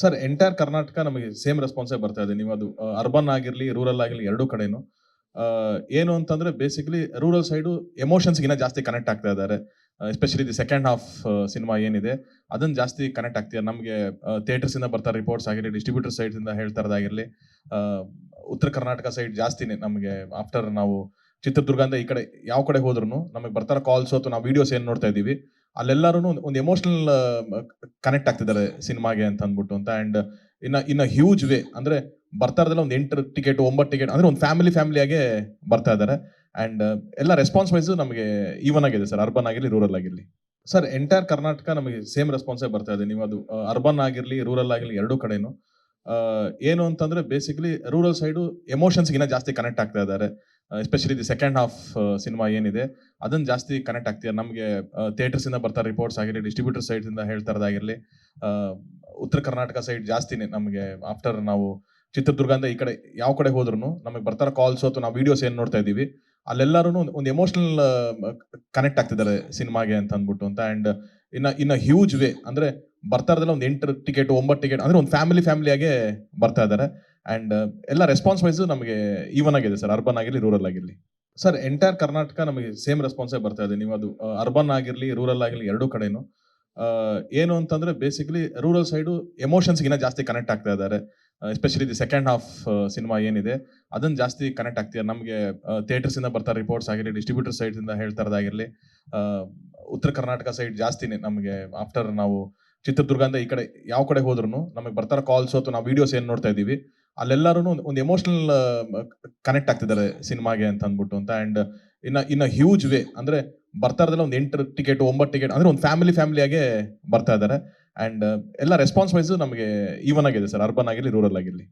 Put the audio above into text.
Sir entire Karnataka ನಮಗೆ same ರೆಸ್ಪಾನ್ಸೇ ಬರ್ತಾ ಇದೆ. ನೀವು ಅದು ಅರ್ಬನ್ ಆಗಿರಲಿ ರೂರಲ್ ಆಗಿರಲಿ ಎರಡೂ ಕಡೆನೂ. ಏನು ಅಂತಂದ್ರೆ ಬೇಸಿಕಲಿ ರೂರಲ್ ಸೈಡು ಎಮೋಷನ್ಸ್ಗಿನ್ನ ಜಾಸ್ತಿ ಕನೆಕ್ಟ್ ಆಗ್ತಾ ಇದ್ದಾರೆ especially the second half cinema ಏನಿದೆ, ಅದನ್ನ ಜಾಸ್ತಿ ಕನೆಕ್ಟ್ ಆಗ್ತಿದೆ. ನಮಗೆ ಥಿಯೇಟರ್ಸಿಂದ ಬರ್ತಾರೆ ಬರ್ತಾ ರಿಪೋರ್ಟ್ಸ್ ಆಗಿರಲಿ ಡಿಸ್ಟ್ರಿಬ್ಯೂಟರ್ ಸೈಡ್ಸಿಂದ ಹೇಳ್ತಾ ಇರೋದಾಗಿರಲಿ ಉತ್ತರ ಕರ್ನಾಟಕ ಸೈಡ್ ಜಾಸ್ತಿನೇ ನಮಗೆ ಆಫ್ಟರ್ ನಾವು ಚಿತ್ರದುರ್ಗದಿಂದ ಈ ಕಡೆ ಯಾವ ಕಡೆ ಹೋದ್ರು ನಮಗೆ ಬರ್ತಾರೆ ಕಾಲ್ಸ್ ಅಥವಾ ನಾವು ವಿಡಿಯೋಸ್ ಏನು ನೋಡ್ತಾ ಇದ್ದೀವಿ. ಅಲ್ಲೆಲ್ಲರೂ ಒಂದು ಎಮೋಷನಲ್ ಕನೆಕ್ಟ್ ಆಗ್ತಿದ್ದಾರೆ ಸಿನಿಮಾಗೆ ಅಂತ ಅಂದ್ಬಿಟ್ಟು ಅಂತ. ಅಂಡ್ ಇನ್ನ ಇನ್ನ ಹ್ಯೂಜ್ ವೇ ಅಂದ್ರೆ ಬರ್ತಾ ಇರೋದಲ್ಲ ಒಂದು ಎಂಟು ಟಿಕೆಟ್ ಒಂಬತ್ತು ಟಿಕೆಟ್ ಅಂದ್ರೆ ಒಂದು ಫ್ಯಾಮಿಲಿ ಫ್ಯಾಮಿಲಿಯಾಗೆ ಬರ್ತಾ ಇದ್ದಾರೆ. ಅಂಡ್ ಎಲ್ಲ ರೆಸ್ಪಾನ್ಸ್ ವೈಸ್ ನಮಗೆ ಈವನ್ ಆಗಿದೆ ಸರ್ ಅರ್ಬನ್ ಆಗಿರಲಿ ರೂರಲ್ ಆಗಿರಲಿ. ಸರ್ ಎಂಟೈರ್ ಕರ್ನಾಟಕ ನಮಗೆ ಸೇಮ್ ರೆಸ್ಪಾನ್ಸೇ ಬರ್ತಾ ಇದೆ. ನೀವು ಅದು ಅರ್ಬನ್ ಆಗಿರಲಿ ರೂರಲ್ ಆಗಿರಲಿ ಎರಡೂ ಕಡೆನೂ. ಏನು ಅಂತಂದ್ರೆ ಬೇಸಿಕಲಿ ರೂರಲ್ ಸೈಡು ಎಮೋಷನ್ಸ್ಗಿನ್ನ ಜಾಸ್ತಿ ಕನೆಕ್ಟ್ ಆಗ್ತಾ ಇದ್ದಾರೆ. Especially the second half cinema ಏನಿದೆ, ಅದನ್ನು ಜಾಸ್ತಿ ಕನೆಕ್ಟ್ ಆಗ್ತಿದೆ ನಮಗೆ ಥಿಯೇಟರ್ಸ್ ಇಂದ ಬರ್ತಾ ರಿಪೋರ್ಟ್ಸ್ ಆಗಿರಲಿ ಡಿಸ್ಟ್ರಿಬ್ಯೂಟರ್ ಸೈಡ್ಸ್ ಇಂದ ಹೇಳ್ತಾ ಇರೋದಾಗಿರಲಿ ಉತ್ತರ ಕರ್ನಾಟಕ ಸೈಡ್ ಜಾಸ್ತಿನೇ ನಮಗೆ ಆಫ್ಟರ್ ನಾವು ಚಿತ್ರದುರ್ಗದಿಂದ ಈ ಕಡೆ ಯಾವ ಕಡೆ ಹೋದ್ರು ನಮಗೆ ಬರ್ತಾರ ಕಾಲ್ಸ್ ಅಥವಾ ನಾವು ವಿಡಿಯೋಸ್ ಏನು ನೋಡ್ತಾ ಇದೀವಿ ಅಲ್ಲೆಲ್ಲರೂ ಒಂದು ಎಮೋಷನಲ್ ಕನೆಕ್ಟ್ ಆಗ್ತಿದ್ದಾರೆ ಸಿನಿಮಾಗೆ ಅಂತ ಅಂದ್ಬಿಟ್ಟು ಅಂತ. ಅಂಡ್ ಇನ್ನ ಇನ್ನ ಹ್ಯೂಜ್ ವೇ ಅಂದ್ರೆ ಬರ್ತಾ ಇರೋದಲ್ಲ ಒಂದು ಎಂಟು ಟಿಕೆಟ್ ಒಂಬತ್ತು ಟಿಕೆಟ್ ಅಂದ್ರೆ ಒಂದು ಫ್ಯಾಮಿಲಿ ಫ್ಯಾಮಿಲಿಯಾಗೆ ಬರ್ತಾ ಇದ್ದಾರೆ. ಅಂಡ್ ಎಲ್ಲ ರೆಸ್ಪಾನ್ಸ್ ವೈಸ್ ನಮಗೆ ಈವನ್ ಆಗಿದೆ ಸರ್ ಅರ್ಬನ್ ಆಗಿರಲಿ ರೂರಲ್ ಆಗಿರಲಿ. ಸರ್ ಎಂಟೈರ್ ಕರ್ನಾಟಕ ನಮಗೆ ಸೇಮ್ ರೆಸ್ಪಾನ್ಸೇ ಬರ್ತಾ ಇದೆ. ನೀವು ಅದು ಅರ್ಬನ್ ಆಗಿರಲಿ ರೂರಲ್ ಆಗಿರಲಿ ಎರಡೂ ಕಡೆನೂ. ಏನು ಅಂತಂದ್ರೆ ಬೇಸಿಕಲಿ ರೂರಲ್ ಸೈಡು ಎಮೋಷನ್ಸ್ಗಿನ್ನ ಜಾಸ್ತಿ ಕನೆಕ್ಟ್ ಆಗ್ತಾ ಇದ್ದಾರೆ especially the second half cinema ಏನಿದೆ, ಅದನ್ನ ಜಾಸ್ತಿ ಕನೆಕ್ಟ್ ಆಗ್ತಿದೆ. ನಮಗೆ ಥಿಯೇಟರ್ಸ್ ಇಂದ ಬರ್ತಾ ರಿಪೋರ್ಟ್ಸ್ ಆಗಿರಲಿ ಡಿಸ್ಟ್ರಿಬ್ಯೂಟರ್ ಸೈಡ್ ಇಂದ ಹೇಳ್ತಾ ಇರೋದಾಗಿರಲಿ ಉತ್ತರ ಕರ್ನಾಟಕ ಸೈಡ್ ಜಾಸ್ತಿನೇ ನಮಗೆ ಆಫ್ಟರ್ ನಾವು ಚಿತ್ರದುರ್ಗದಿಂದ ಈ ಕಡೆ ಯಾವ ಕಡೆ ಹೋದ್ರು ನಮಗೆ ಬರ್ತಾರ ಕಾಲ್ಸ್ ಅಥವಾ ನಾವು ವಿಡಿಯೋಸ್ ಏನು ನೋಡ್ತಾ ಇದೀವಿ ಅಲ್ಲೆಲ್ಲರೂ ಒಂದು ಎಮೋಷನಲ್ ಕನೆಕ್ಟ್ ಆಗ್ತಿದ್ದಾರೆ ಸಿನಿಮಾಗೆ ಅಂತ ಅಂದ್ಬಿಟ್ಟು ಅಂತ. ಅಂಡ್ ಇನ್ನ ಇನ್ನ ಹ್ಯೂಜ್ ವೇ ಅಂದ್ರೆ ಬರ್ತಾ ಇರೋದಲ್ಲ ಒಂದು ಎಂಟು ಟಿಕೆಟ್ ಒಂಬತ್ತು ಟಿಕೆಟ್ ಅಂದ್ರೆ ಒಂದು ಫ್ಯಾಮಿಲಿ ಫ್ಯಾಮಿಲಿಯಾಗೆ ಬರ್ತಾ ಇದ್ದಾರೆ. ಅಂಡ್ ಎಲ್ಲ ರೆಸ್ಪಾನ್ಸ್ ವೈಸ್ ನಮಗೆ ಈವನ್ ಆಗಿದೆ ಸರ್ ಅರ್ಬನ್ ಆಗಿರಲಿ ರೂರಲ್ ಆಗಿರಲಿ.